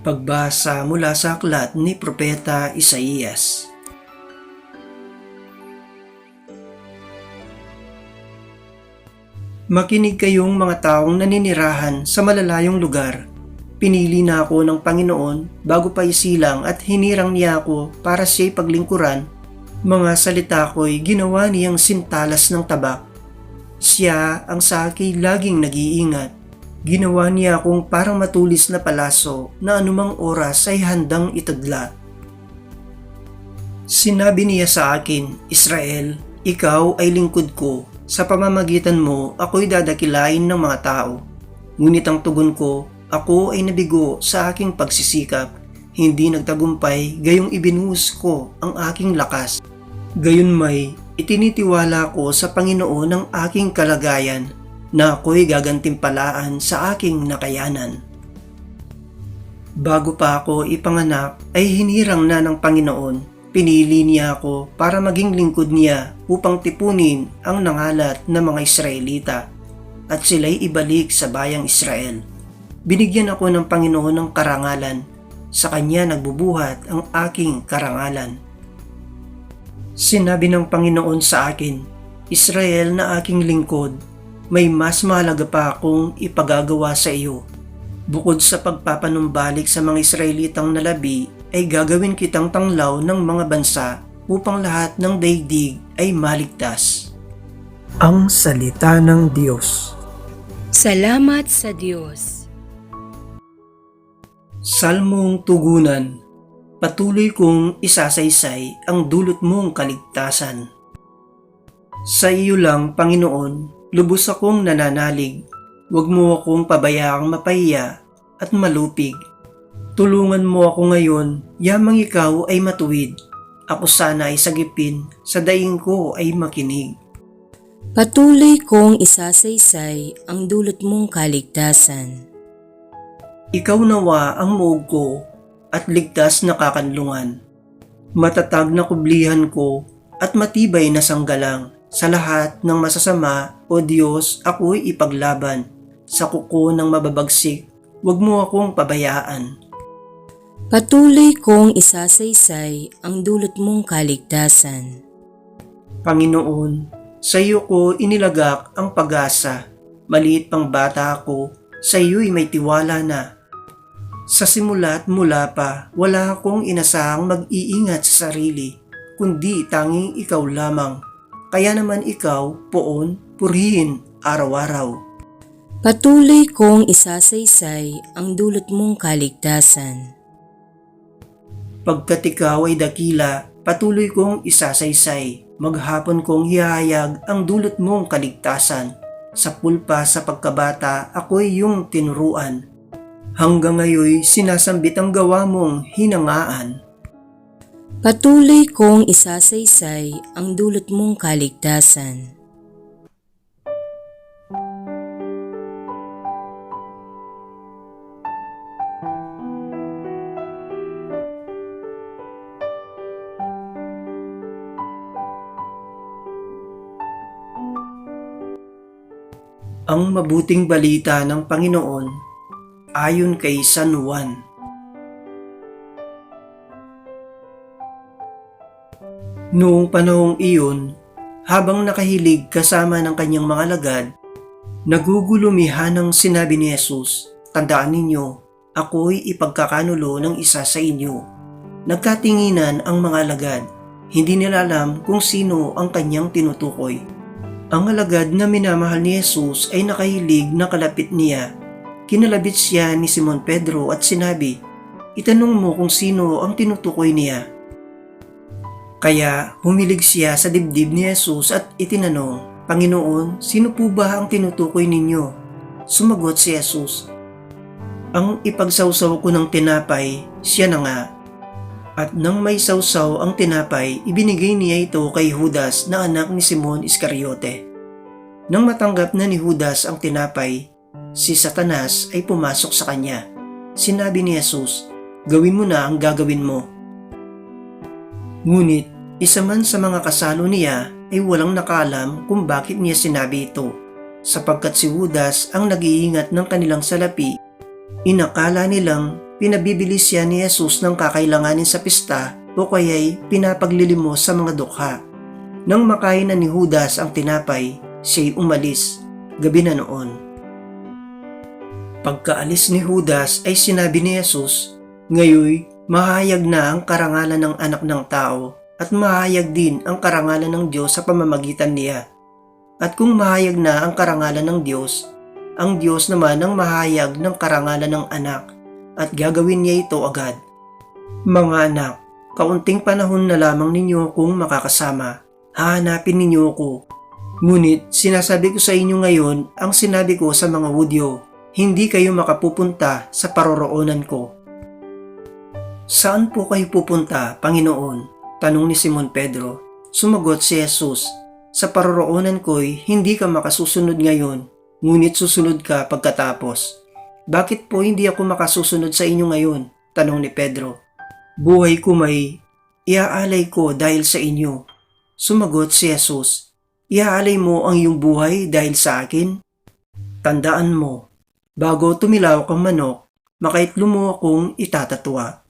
Pagbasa mula sa aklat ni Propeta Isaías. Makinig kayong mga taong naninirahan sa malalayong lugar. Pinili na ako ng Panginoon bago pa isilang at hinirang niya ako para siya'y paglingkuran. Mga salita ko'y ginawa niyang sintalas ng tabak. Siya ang sa akin laging nag-iingat. Ginawa niya akong parang matulis na palaso na anumang oras ay handang itagla. Sinabi niya sa akin, Israel, ikaw ay lingkod ko. Sa pamamagitan mo, ako'y dadakilain ng mga tao. Ngunit ang tugon ko, ako ay nabigo sa aking pagsisikap. Hindi nagtagumpay, gayong ibinuhos ko ang aking lakas. Gayon may, itinitiwala ko sa Panginoon ang aking kalagayan na ako'y gagantimpalaan sa aking nakayanan. Bago pa ako ipanganak ay hinirang na ng Panginoon. Pinili niya ako para maging lingkod niya upang tipunin ang nangalat ng mga Israelita at sila'y ibalik sa bayang Israel. Binigyan ako ng Panginoon ng karangalan. Sa Kanya nagbubuhat ang aking karangalan. Sinabi ng Panginoon sa akin, Israel na aking lingkod, may mas mahalaga pa akong ipagagawa sa iyo. Bukod sa pagpapanumbalik sa mga Israelitang nalabi, ay gagawin kitang tanglaw ng mga bansa upang lahat ng daigdig ay maligtas. Ang Salita ng Diyos Salamat sa Diyos. Salmong Tugunan Patuloy kong isasaysay ang dulot mong kaligtasan. Sa iyo lang, Panginoon, lubos akong nananalig. Huwag mo akong pabayaang mapahiya at malupig. Tulungan mo ako ngayon, yamang ikaw ay matuwid. Ako sana ay sagipin, sa daing ko ay makinig. Patuloy kong isasaysay ang dulot mong kaligtasan. Ikaw nawa ang muog ko at ligtas na kakanlungan. Matatag na kublihan ko at matibay na sanggalang sa lahat ng masasama o Diyos ako'y ipaglaban. Sa kuko ng mababagsik, huwag mo akong pabayaan. Patuloy kong isasaysay ang dulot mong kaligtasan. Panginoon, sa iyo ko inilagak ang pag-asa. Maliit pang bata ako, sa iyo'y may tiwala na. Sa simula't mula pa, wala akong inasahang mag-iingat sa sarili, kundi tanging ikaw lamang. Kaya naman ikaw, poon, purihin, araw-araw. Patuloy kong isasaysay ang dulot mong kaligtasan. Pagkat ikaw ay dakila, patuloy kong isasaysay. Maghapon kong hihayag ang dulot mong kaligtasan. Sa pulpa sa pagkabata, ako'y iyong tinuruan. Hanggang ngayon sinasambit ang gawa mong hinangaan. Patuloy kong isasaysay ang dulot mong kaligtasan. Ang mabuting balita ng Panginoon ayon kay San Juan. Noong panahong iyon, habang nakahilig kasama ng kanyang mga lagad, nagugulumihan ng sinabi ni Jesus, Tandaan ninyo, ako'y ipagkakanulo ng isa sa inyo. Nagkatinginan ang mga lagad, hindi nila alam kung sino ang kanyang tinutukoy. Ang alagad na minamahal ni Jesus ay nakahilig na kalapit niya. Kinalabit siya ni Simon Pedro at sinabi, Itanong mo kung sino ang tinutukoy niya. Kaya humilig siya sa dibdib ni Jesus at itinanong, Panginoon, sino po ba ang tinutukoy ninyo? Sumagot si Jesus, Ang ipagsawsaw ko ng tinapay, siya na nga. At nang may sawsaw ang tinapay, ibinigay niya ito kay Judas na anak ni Simon Iscariote. Nang matanggap na ni Judas ang tinapay, si Satanas ay pumasok sa kanya. Sinabi ni Jesus, Gawin mo na ang gagawin mo. Ngunit, isa man sa mga kasalo niya ay walang nakaalam kung bakit niya sinabi ito, sapagkat si Judas ang nag-iingat ng kanilang salapi, inakala nilang pinabibili siya ni Jesus ng kakailanganin sa pista o kaya'y pinapaglilimos sa mga dukha. Nang makain na ni Judas ang tinapay, siya'y umalis. Gabi na noon. Pagkaalis ni Judas ay sinabi ni Jesus, Ngayoy, mahayag na ang karangalan ng anak ng tao at mahayag din ang karangalan ng Diyos sa pamamagitan niya. At kung mahayag na ang karangalan ng Diyos, ang Diyos naman ang mahayag ng karangalan ng anak at gagawin niya ito agad. Mga anak, kaunting panahon na lamang ninyo kung makakasama. Hahanapin ninyo ko. Ngunit sinasabi ko sa inyo ngayon ang sinabi ko sa mga Hudyo, hindi kayo makapupunta sa paroroonan ko. Saan po kayo pupunta, Panginoon? Tanong ni Simon Pedro. Sumagot si Jesus, Sa paroroonan ko'y hindi ka makasusunod ngayon, ngunit susunod ka pagkatapos. Bakit po hindi ako makasusunod sa inyo ngayon? Tanong ni Pedro. Buhay ko may iaalay ko dahil sa inyo. Sumagot si Jesus, Iaalay mo ang iyong buhay dahil sa akin? Tandaan mo, bago tumilaw kang manok, makaitlo mo akong itatatwa.